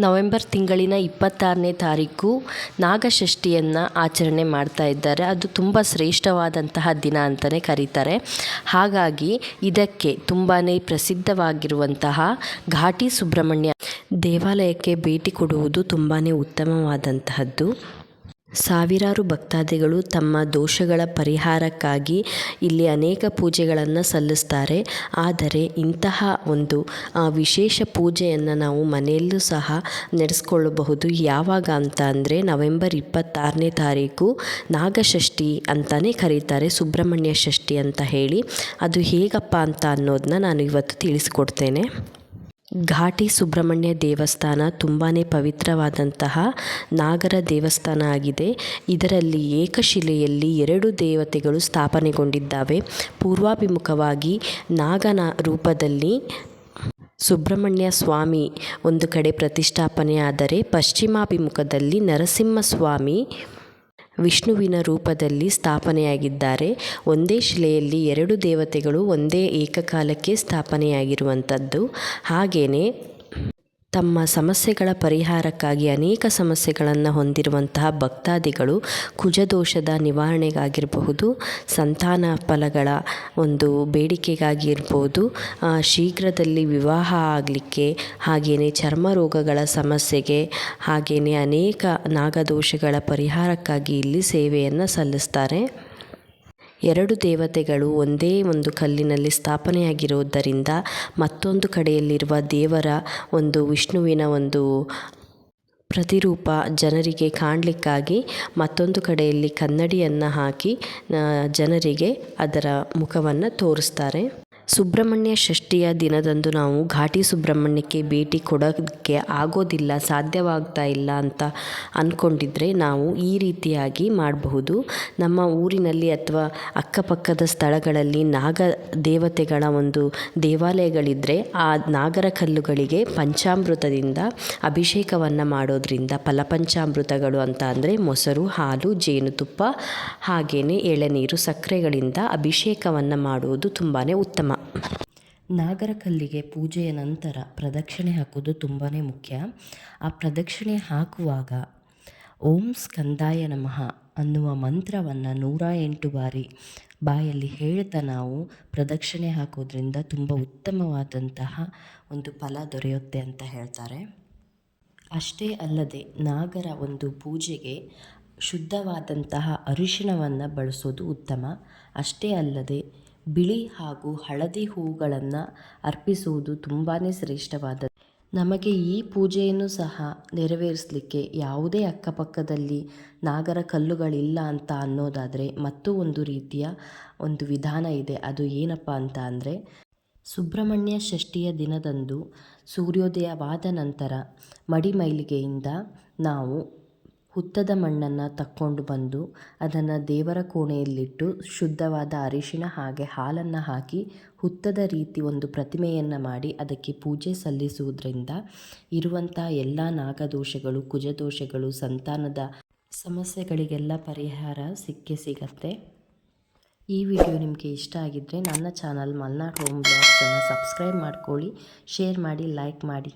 November ತಿಂಗಳಿನ ಇಪ್ಪತ್ತಾರನೇ ತಾರೀಕು ನಾಗಷಷ್ಠಿಯನ್ನು ಆಚರಣೆ ಮಾಡ್ತಾ ಇದ್ದಾರೆ. ಅದು ತುಂಬ ಶ್ರೇಷ್ಠವಾದಂತಹ ದಿನ ಅಂತಲೇ ಕರೀತಾರೆ. ಹಾಗಾಗಿ ಇದಕ್ಕೆ ತುಂಬಾ ಪ್ರಸಿದ್ಧವಾಗಿರುವಂತಹ ಘಾಟಿ ಸುಬ್ರಹ್ಮಣ್ಯ ದೇವಾಲಯಕ್ಕೆ ಭೇಟಿ ಕೊಡುವುದು ತುಂಬಾ ಉತ್ತಮವಾದಂತಹದ್ದು. ಸಾವಿರಾರು ಭಕ್ತಾದಿಗಳು ತಮ್ಮ ದೋಷಗಳ ಪರಿಹಾರಕ್ಕಾಗಿ ಇಲ್ಲಿ ಅನೇಕ ಪೂಜೆಗಳನ್ನು ಸಲ್ಲಿಸ್ತಾರೆ. ಆದರೆ ಇಂತಹ ಒಂದು ವಿಶೇಷ ಪೂಜೆಯನ್ನು ನಾವು ಮನೆಯಲ್ಲೂ ಸಹ ನಡೆಸ್ಕೊಳ್ಳಬಹುದು. ಯಾವಾಗ ಅಂತ ಅಂದರೆ ನವೆಂಬರ್ ಇಪ್ಪತ್ತಾರನೇ ತಾರೀಕು ನಾಗಷಷ್ಠಿ ಅಂತಲೇ ಕರೀತಾರೆ, ಸುಬ್ರಹ್ಮಣ್ಯ ಷಷ್ಠಿ ಅಂತ ಹೇಳಿ. ಅದು ಹೇಗಪ್ಪ ಅಂತ ಅನ್ನೋದನ್ನ ನಾನು ಇವತ್ತು ತಿಳಿಸ್ಕೊಡ್ತೇನೆ. ಘಾಟಿ ಸುಬ್ರಹ್ಮಣ್ಯ ದೇವಸ್ಥಾನ ತುಂಬಾ ಪವಿತ್ರವಾದಂತಹ ನಾಗರ ದೇವಸ್ಥಾನ ಆಗಿದೆ. ಇದರಲ್ಲಿ ಏಕಶಿಲೆಯಲ್ಲಿ ಎರಡು ದೇವತೆಗಳು ಸ್ಥಾಪನೆಗೊಂಡಿದ್ದಾವೆ. ಪೂರ್ವಾಭಿಮುಖವಾಗಿ ನಾಗನ ರೂಪದಲ್ಲಿ ಸುಬ್ರಹ್ಮಣ್ಯ ಸ್ವಾಮಿ ಒಂದು ಕಡೆ ಪ್ರತಿಷ್ಠಾಪನೆಯಾದರೆ ಪಶ್ಚಿಮಾಭಿಮುಖದಲ್ಲಿ ನರಸಿಂಹಸ್ವಾಮಿ ವಿಷ್ಣುವಿನ ರೂಪದಲ್ಲಿ ಸ್ಥಾಪನೆಯಾಗಿದ್ದಾರೆ. ಒಂದೇ ಶಿಲೆಯಲ್ಲಿ ಎರಡು ದೇವತೆಗಳು ಒಂದೇ ಏಕಕಾಲಕ್ಕೆ ಸ್ಥಾಪನೆಯಾಗಿರುವಂಥದ್ದು. ಹಾಗೆಯೇ ತಮ್ಮ ಸಮಸ್ಯೆಗಳ ಪರಿಹಾರಕ್ಕಾಗಿ ಅನೇಕ ಸಮಸ್ಯೆಗಳನ್ನು ಹೊಂದಿರುವಂತಹ ಭಕ್ತಾದಿಗಳು ಕುಜದೋಷದ ನಿವಾರಣೆಗಾಗಿರಬಹುದು, ಸಂತಾನ ಫಲಗಳ ಒಂದು ಬೇಡಿಕೆಗಾಗಿರ್ಬೋದು ಶೀಘ್ರದಲ್ಲಿ ವಿವಾಹ ಆಗಲಿಕ್ಕೆ ಹಾಗೆಯೇ ಚರ್ಮ ರೋಗಗಳ ಸಮಸ್ಯೆಗೆ ಹಾಗೆಯೇ ಅನೇಕ ನಾಗದೋಷಗಳ ಪರಿಹಾರಕ್ಕಾಗಿ ಇಲ್ಲಿ ಸೇವೆಯನ್ನು ಸಲ್ಲಿಸ್ತಾರೆ. ಎರಡು ದೇವತೆಗಳು ಒಂದೇ ಒಂದು ಕಲ್ಲಿನಲ್ಲಿ ಸ್ಥಾಪನೆಯಾಗಿರುವುದರಿಂದ ಮತ್ತೊಂದು ಕಡೆಯಲ್ಲಿರುವ ದೇವರ ಒಂದು ವಿಷ್ಣುವಿನ ಒಂದು ಪ್ರತಿರೂಪ ಜನರಿಗೆ ಕಾಣಲಿಕ್ಕಾಗಿ ಮತ್ತೊಂದು ಕಡೆಯಲ್ಲಿ ಕನ್ನಡಿಯನ್ನು ಹಾಕಿ ಜನರಿಗೆ ಅದರ ಮುಖವನ್ನು ತೋರಿಸ್ತಾರೆ. ಸುಬ್ರಹ್ಮಣ್ಯ ಷಷ್ಠಿಯ ದಿನದಂದು ನಾವು ಘಾಟಿ ಸುಬ್ರಹ್ಮಣ್ಯಕ್ಕೆ ಭೇಟಿ ಕೊಡೋಕ್ಕೆ ಆಗೋದಿಲ್ಲ, ಸಾಧ್ಯವಾಗ್ತಾ ಇಲ್ಲ ಅಂತ ಅಂದ್ಕೊಂಡಿದ್ರೆ ನಾವು ಈ ರೀತಿಯಾಗಿ ಮಾಡಬಹುದು. ನಮ್ಮ ಊರಿನಲ್ಲಿ ಅಥವಾ ಅಕ್ಕಪಕ್ಕದ ಸ್ಥಳಗಳಲ್ಲಿ ನಾಗ ದೇವತೆಗಳ ಒಂದು ದೇವಾಲಯಗಳಿದ್ದರೆ ಆ ನಾಗರ ಕಲ್ಲುಗಳಿಗೆ ಪಂಚಾಮೃತದಿಂದ ಅಭಿಷೇಕವನ್ನು ಮಾಡೋದ್ರಿಂದ ಫಲಪಂಚಾಮೃತಗಳು ಅಂತ ಅಂದರೆ ಮೊಸರು, ಹಾಲು ಜೇನುತುಪ್ಪ ಹಾಗೆಯೇ ಎಳೆನೀರು, ಸಕ್ಕರೆಗಳಿಂದ ಅಭಿಷೇಕವನ್ನು ಮಾಡುವುದು ತುಂಬಾ ಉತ್ತಮ. ನಾಗರಕಲ್ಲಿಗೆ ಪೂಜೆಯ ನಂತರ ಪ್ರದಕ್ಷಿಣೆ ಹಾಕೋದು ತುಂಬಾ ಮುಖ್ಯ. ಆ ಪ್ರದಕ್ಷಿಣೆ ಹಾಕುವಾಗ ಓಂ ಸ್ಕಂದಾಯ ನಮಃ ಅನ್ನುವ ಮಂತ್ರವನ್ನು ನೂರ ಎಂಟು ಬಾರಿ ಬಾಯಲ್ಲಿ ಹೇಳ್ತಾ ನಾವು ಪ್ರದಕ್ಷಿಣೆ ಹಾಕೋದ್ರಿಂದ ತುಂಬ ಉತ್ತಮವಾದಂತಹ ಒಂದು ಫಲ ದೊರೆಯುತ್ತೆ ಅಂತ ಹೇಳ್ತಾರೆ. ಅಷ್ಟೇ ಅಲ್ಲದೆ ನಾಗರ ಒಂದು ಪೂಜೆಗೆ ಶುದ್ಧವಾದಂತಹ ಅರಿಶಿಣವನ್ನು ಬಳಸೋದು ಉತ್ತಮ. ಅಷ್ಟೇ ಅಲ್ಲದೆ ಬಿಳಿ ಹಾಗೂ ಹಳದಿ ಹೂಗಳನ್ನು ಅರ್ಪಿಸುವುದು ತುಂಬಾ ಶ್ರೇಷ್ಠವಾದ ನಮಗೆ ಈ ಪೂಜೆಯನ್ನು ಸಹ ನೆರವೇರಿಸಲಿಕ್ಕೆ ಯಾವುದೇ ಅಕ್ಕಪಕ್ಕದಲ್ಲಿ ನಾಗರ ಕಲ್ಲುಗಳಿಲ್ಲ ಅಂತ ಅನ್ನೋದಾದರೆ ಮತ್ತೂ ಒಂದು ರೀತಿಯ ಒಂದು ವಿಧಾನ ಇದೆ. ಅದು ಏನಪ್ಪ ಅಂತ ಅಂದರೆ, ಸುಬ್ರಹ್ಮಣ್ಯ ಷಷ್ಠಿಯ ದಿನದಂದು ಸೂರ್ಯೋದಯವಾದ ನಂತರ ಮಡಿಮೈಲಿಗೆಯಿಂದ ನಾವು ಹುತ್ತದ ಮಣ್ಣನ್ನು ತಕ್ಕೊಂಡು ಬಂದು ಅದನ್ನು ದೇವರ ಕೋಣೆಯಲ್ಲಿಟ್ಟು ಶುದ್ಧವಾದ ಅರಿಶಿಣ ಹಾಗೆ ಹಾಲನ್ನು ಹಾಕಿ ಹುತ್ತದ ರೀತಿ ಒಂದು ಪ್ರತಿಮೆಯನ್ನು ಮಾಡಿ ಅದಕ್ಕೆ ಪೂಜೆ ಸಲ್ಲಿಸುವುದರಿಂದ ಇರುವಂಥ ಎಲ್ಲ ನಾಗದೋಷಗಳು, ಕುಜದೋಷಗಳು, ಸಂತಾನದ ಸಮಸ್ಯೆಗಳಿಗೆಲ್ಲ ಪರಿಹಾರ ಸಿಕ್ಕೇ ಸಿಗತ್ತೆ. ಈ ವಿಡಿಯೋ ನಿಮಗೆ ಇಷ್ಟ ಆಗಿದ್ದರೆ ನನ್ನ ಚಾನಲ್ ಮಲ್ನಾಡ್ ಹೋಮ್ ಬ್ಲಾಗ್ಸನ್ನು ಸಬ್ಸ್ಕ್ರೈಬ್ ಮಾಡ್ಕೊಳ್ಳಿ, ಶೇರ್ ಮಾಡಿ, ಲೈಕ್ ಮಾಡಿ.